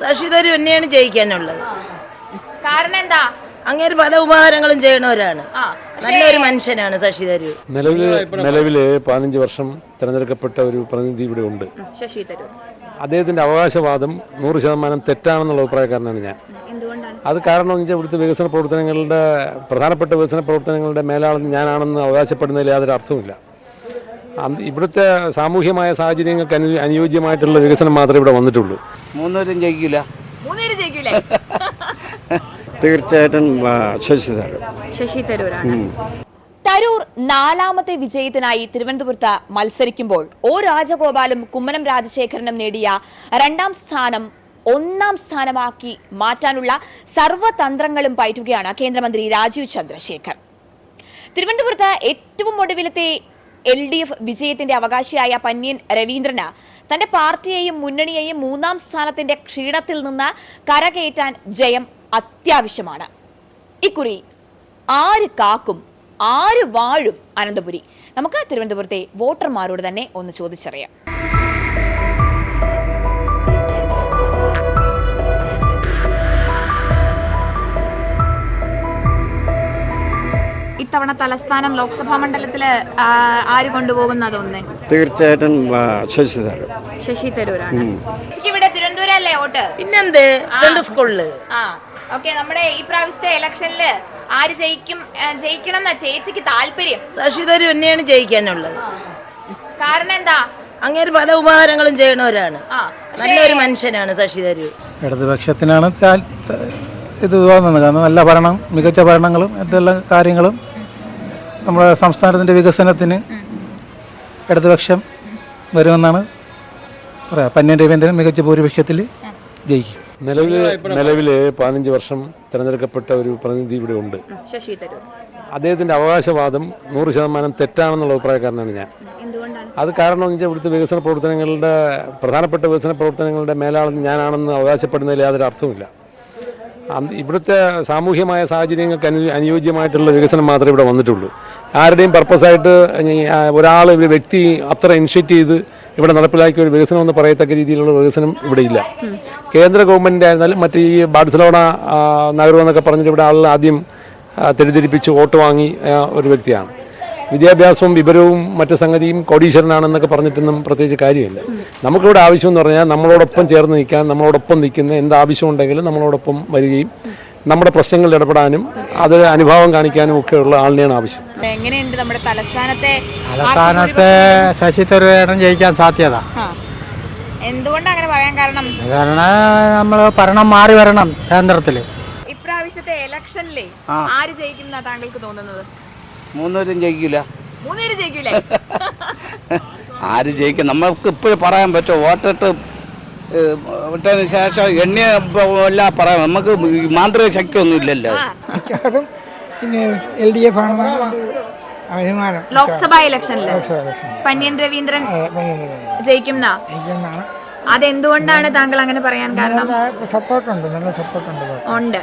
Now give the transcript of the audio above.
ശശി തരൂർ തന്നെയാണ് ജയിക്കാനുള്ളത്. കാരണം എന്താ? അങ്ങനെ പല ഉപകാരങ്ങളും ചെയ്യണവരാണ്. നല്ലൊരു മനുഷ്യനാണ് ശശി തരൂർ. നിലവിൽ നിലവിൽ പതിനഞ്ച് വർഷം തിരഞ്ഞെടുക്കപ്പെട്ട ഒരു പ്രതിനിധി ഇവിടെ ഉണ്ട്. ശശി തരൂർ. അദ്ദേഹത്തിന്റെ അവകാശവാദം നൂറ് ശതമാനം തെറ്റാണെന്നുള്ള അഭിപ്രായക്കാരനാണ് ഞാൻ. എന്തുകൊണ്ടാണ്? അത് കാരണം വെച്ചാൽ ഇവിടുത്തെ വികസന പ്രവർത്തനങ്ങളുടെ പ്രധാനപ്പെട്ട വികസന പ്രവർത്തനങ്ങളുടെ മേലാളൻ ഞാനാണെന്ന് അവകാശപ്പെടുന്നതിൽ യാതൊരു അർത്ഥവുമില്ല. ഇവിടുത്തെ സാമൂഹ്യമായ സാഹചര്യങ്ങൾക്ക് അനു അനുയോജ്യമായിട്ടുള്ള വികസനം മാത്രമേ ഇവിടെ വന്നിട്ടുള്ളൂ. മൂന്നുപേരും ജയിക്കില്ല മൂന്നുപേര് ജയിക്കൂലേ? തീർച്ചയായിട്ടും ശശി തരൂർ. ശശി തരൂരാണ് തരൂർ നാലാമത്തെ വിജയത്തിനായി തിരുവനന്തപുരത്ത് മത്സരിക്കുമ്പോൾ ഒ രാജഗോപാലും കുമ്മനം രാജശേഖരനും നേടിയ രണ്ടാം സ്ഥാനം ഒന്നാം സ്ഥാനമാക്കി മാറ്റാനുള്ള സർവതന്ത്രങ്ങളും പയറ്റുകയാണ് കേന്ദ്രമന്ത്രി രാജീവ് ചന്ദ്രശേഖർ. തിരുവനന്തപുരത്ത് ഏറ്റവും ഒടുവിലത്തെ എൽ ഡി എഫ് വിജയത്തിന്റെ അവകാശിയായ പന്യൻ രവീന്ദ്രന് തന്റെ പാർട്ടിയെയും മുന്നണിയെയും മൂന്നാം സ്ഥാനത്തിന്റെ ക്ഷീണത്തിൽ നിന്ന് കരകയറ്റാൻ ജയം അത്യാവശ്യമാണ്. ഇക്കുറി ആര് കാക്കും ആര് വാഴും അനന്തപുരി. നമുക്ക് തിരുവനന്തപുരത്തെ വോട്ടർമാരോട് തന്നെ ഒന്ന് ചോദിച്ചറിയാം. ഇത്തവണ തലസ്ഥാനം ലോക്സഭാ മണ്ഡലത്തിൽ ആര് ആര് കൊണ്ടുപോകുന്നതൊന്ന്? തീർച്ചയായിട്ടും ശശി തരൂർ. ശശി തരൂരാണ്. ഇവിടെ തിരുവനന്തപുരം അല്ലേ വോട്ട്? പിന്നെന്ത്? സെൻട്രൽ സ്കൂളിൽ. ആ. ഓക്കെ നമ്മുടെ ഈ പ്രാവശ്യത്തെ ഇലക്ഷനിൽ ആര് ജയിക്കും ജയിക്കണം എന്നാ ചേച്ചിക്ക് താല്പര്യം? ശശി തരൂർ തന്നെയാണ് ജയിക്കാനുള്ളത്. കാരണം എന്താ? അങ്ങനെ പല ഉപകാരങ്ങളും ചെയ്യണവരാണ്. നല്ലൊരു മനുഷ്യനാണ് ശശി തരൂർ. ഇടതുപക്ഷത്തിനാണ് ഇത് തോന്നുന്നത്. കാരണം നല്ല ഭരണം മികച്ച ഭരണങ്ങളും മറ്റെല്ലാ കാര്യങ്ങളും നമ്മുടെ സംസ്ഥാനത്തിന്റെ വികസനത്തിന് ഇടതുപക്ഷം വരുമെന്നാണ് പറയാം. പന്യൻ രവീന്ദ്രൻ മികച്ച ഭൂരിപക്ഷത്തിൽ ജയിക്കും. നിലവിൽ നിലവിൽ പതിനഞ്ച് വർഷം തിരഞ്ഞെടുക്കപ്പെട്ട ഒരു പ്രതിനിധി ഇവിടെ ഉണ്ട്. അദ്ദേഹത്തിന്റെ തരൂർ. അദ്ദേഹത്തിന്റെ അവകാശവാദം നൂറ് ശതമാനം തെറ്റാണെന്നുള്ള അഭിപ്രായക്കാരനാണ് ഞാൻ. എന്തുകൊണ്ടാണ്? അത് കാരണം എന്ന് വെച്ചാൽ ഇവിടുത്തെ വികസന പ്രവർത്തനങ്ങളുടെ പ്രധാനപ്പെട്ട വികസന പ്രവർത്തനങ്ങളുടെ മേലാളൻ ഞാനാണെന്ന് അവകാശപ്പെടുന്നതിൽ യാതൊരു അർത്ഥവുമില്ല. ഇവിടുത്തെ സാമൂഹ്യമായ സാഹചര്യങ്ങൾക്ക് അനു അനുയോജ്യമായിട്ടുള്ള വികസനം മാത്രമേ ഇവിടെ വന്നിട്ടുള്ളൂ. ആരുടെയും പർപ്പസായിട്ട് ഒരാൾ ഒരു വ്യക്തി അത്ര ഇനിഷ്യേറ്റ് ചെയ്ത് ഇവിടെ നടപ്പിലാക്കിയ ഒരു വികസനം എന്ന് പറയത്തക്ക രീതിയിലുള്ള വികസനം ഇവിടെ ഇല്ല. കേന്ദ്ര ഗവൺമെന്റ് ആയിരുന്നാലും മറ്റ് ഈ ബാഴ്സലോണ നഗരം എന്നൊക്കെ പറഞ്ഞിട്ട് ഇവിടെ ആളുകൾ ആദ്യം തെരുതിരിപ്പിച്ച് വോട്ട് വാങ്ങി ഒരു വ്യക്തിയാണ്. വിദ്യാഭ്യാസവും വിവരവും മറ്റു സംഗതിയും കോടീശ്വരനാണെന്നൊക്കെ പറഞ്ഞിട്ടൊന്നും പ്രത്യേകിച്ച് കാര്യമില്ല. നമുക്കിവിടെ ആവശ്യമെന്ന് പറഞ്ഞാൽ നമ്മളോടൊപ്പം ചേർന്ന് നിൽക്കാൻ നമ്മളോടൊപ്പം നിൽക്കുന്ന എന്ത് ആവശ്യമുണ്ടെങ്കിലും നമ്മളോടൊപ്പം വരികയും നമ്മുടെ പ്രശ്നങ്ങളിൽ ഇടപെടാനും അത് അനുഭാവം കാണിക്കാനും ഒക്കെ ഉള്ള ആളിനെയാണ് ആവശ്യം. എങ്ങനെയുണ്ട് നമ്മുടെ തലസ്ഥാനത്തെ തലസ്ഥാനത്തെ ശശി തരൂരാണ് ജയിക്കാൻ സാധ്യത. എന്തുകൊണ്ടാണ് അങ്ങനെ പറയാൻ കാരണം? കാരണം നമ്മൾ ഭരണം മാറി വരണം കേന്ദ്രത്തിൽ ഇപ്രാവശ്യത്തെ ഇലക്ഷനിലെ ആര് ജയിക്കുന്ന താങ്കൾക്ക് തോന്നുന്നത്? മൂന്നുപേരും ജയിക്കില്ല മൂന്നുപേര് ജയിക്കൂലേ? ആര് ജയിക്കും? നമുക്ക് ഇപ്പോഴും പറയാൻ പറ്റുമോ? വോട്ടിട്ട് വിട്ടതിന് ശേഷം എണ്ണ എല്ലാം പറയാം. നമുക്ക് മാന്ത്രിക ശക്തി ഒന്നും ഇല്ലല്ലോ എൽ ഡി എഫ് ആണ് അഭിമാനം. ലോക്സഭാ ഇലക്ഷനിൽ പന്യൻ രവീന്ദ്രൻ ജയിക്കും അതെന്തുകൊണ്ടാണ് താങ്കൾ അങ്ങനെ പറയാൻ കാരണം? സപ്പോർട്ടുണ്ട് നല്ല സപ്പോർട്ടുണ്ട്. ഉണ്ട്.